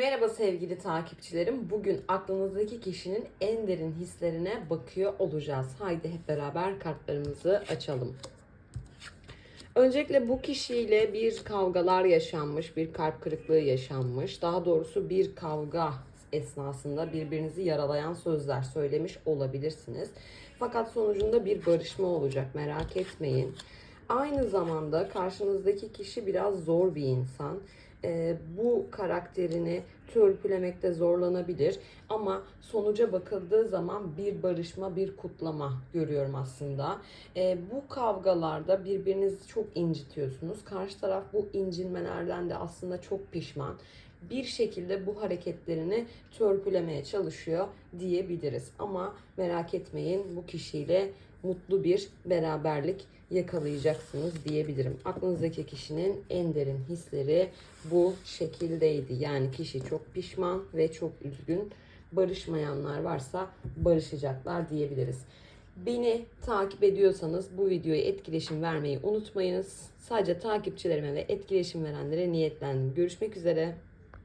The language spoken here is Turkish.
Merhaba sevgili takipçilerim. Bugün aklınızdaki kişinin en derin hislerine bakıyor olacağız. Haydi hep beraber kartlarımızı açalım. Öncelikle bu kişiyle bir kavgalar yaşanmış, bir kalp kırıklığı yaşanmış. Daha doğrusu bir kavga esnasında birbirinizi yaralayan sözler söylemiş olabilirsiniz. Fakat sonucunda bir barışma olacak merak etmeyin. Aynı zamanda karşınızdaki kişi biraz zor bir insan. Ee, bu karakterini törpülemekte zorlanabilir ama sonuca bakıldığı zaman bir barışma, bir kutlama görüyorum aslında. Ee, bu kavgalarda birbirinizi çok incitiyorsunuz. Karşı taraf bu incinmelerden de aslında çok pişman. Bir şekilde bu hareketlerini törpülemeye çalışıyor diyebiliriz. Ama merak etmeyin bu kişiyle mutlu bir beraberlik yakalayacaksınız diyebilirim. Aklınızdaki kişinin en derin hisleri bu şekildeydi. Yani kişi çok pişman ve çok üzgün. Barışmayanlar varsa barışacaklar diyebiliriz. Beni takip ediyorsanız bu videoya etkileşim vermeyi unutmayınız. Sadece takipçilerime ve etkileşim verenlere niyetlendim. Görüşmek üzere.